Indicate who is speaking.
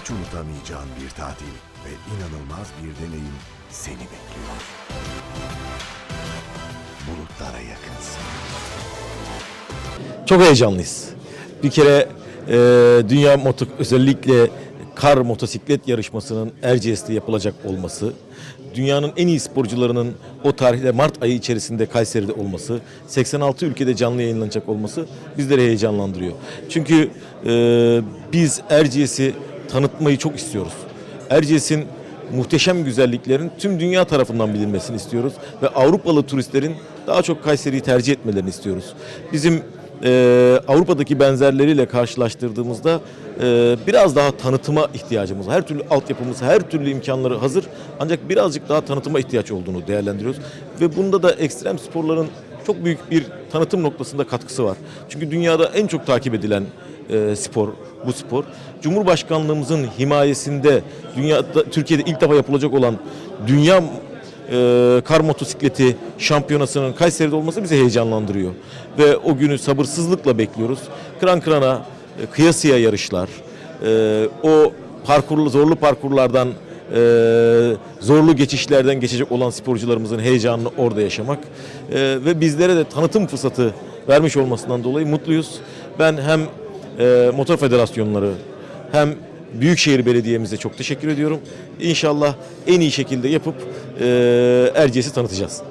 Speaker 1: Hiç unutamayacağın bir tatil ve inanılmaz bir deneyim seni bekliyor. Bulutlara yakınsın.
Speaker 2: Çok heyecanlıyız. Bir kere e, dünya moto özellikle kar motosiklet yarışmasının Erciyes'te yapılacak olması, dünyanın en iyi sporcularının o tarihte Mart ayı içerisinde Kayseri'de olması, 86 ülkede canlı yayınlanacak olması bizleri heyecanlandırıyor. Çünkü e, biz Erciyes'i tanıtmayı çok istiyoruz. Erciyes'in muhteşem güzelliklerin tüm dünya tarafından bilinmesini istiyoruz ve Avrupalı turistlerin daha çok Kayseri'yi tercih etmelerini istiyoruz. Bizim e, Avrupa'daki benzerleriyle karşılaştırdığımızda e, biraz daha tanıtıma ihtiyacımız var. Her türlü altyapımız, her türlü imkanları hazır ancak birazcık daha tanıtıma ihtiyaç olduğunu değerlendiriyoruz. Ve bunda da ekstrem sporların çok büyük bir tanıtım noktasında katkısı var. Çünkü dünyada en çok takip edilen e, spor bu spor. Cumhurbaşkanlığımızın himayesinde dünyada Türkiye'de ilk defa yapılacak olan dünya e, kar motosikleti şampiyonasının Kayseri'de olması bizi heyecanlandırıyor. Ve o günü sabırsızlıkla bekliyoruz. Kıran kırana, e, kıyasıya yarışlar, e, o parkurlu, zorlu parkurlardan, e, zorlu geçişlerden geçecek olan sporcularımızın heyecanını orada yaşamak e, ve bizlere de tanıtım fırsatı vermiş olmasından dolayı mutluyuz. Ben hem e, motor federasyonları hem Büyükşehir Belediye'mize çok teşekkür ediyorum. İnşallah en iyi şekilde yapıp e, Erciyes'i tanıtacağız.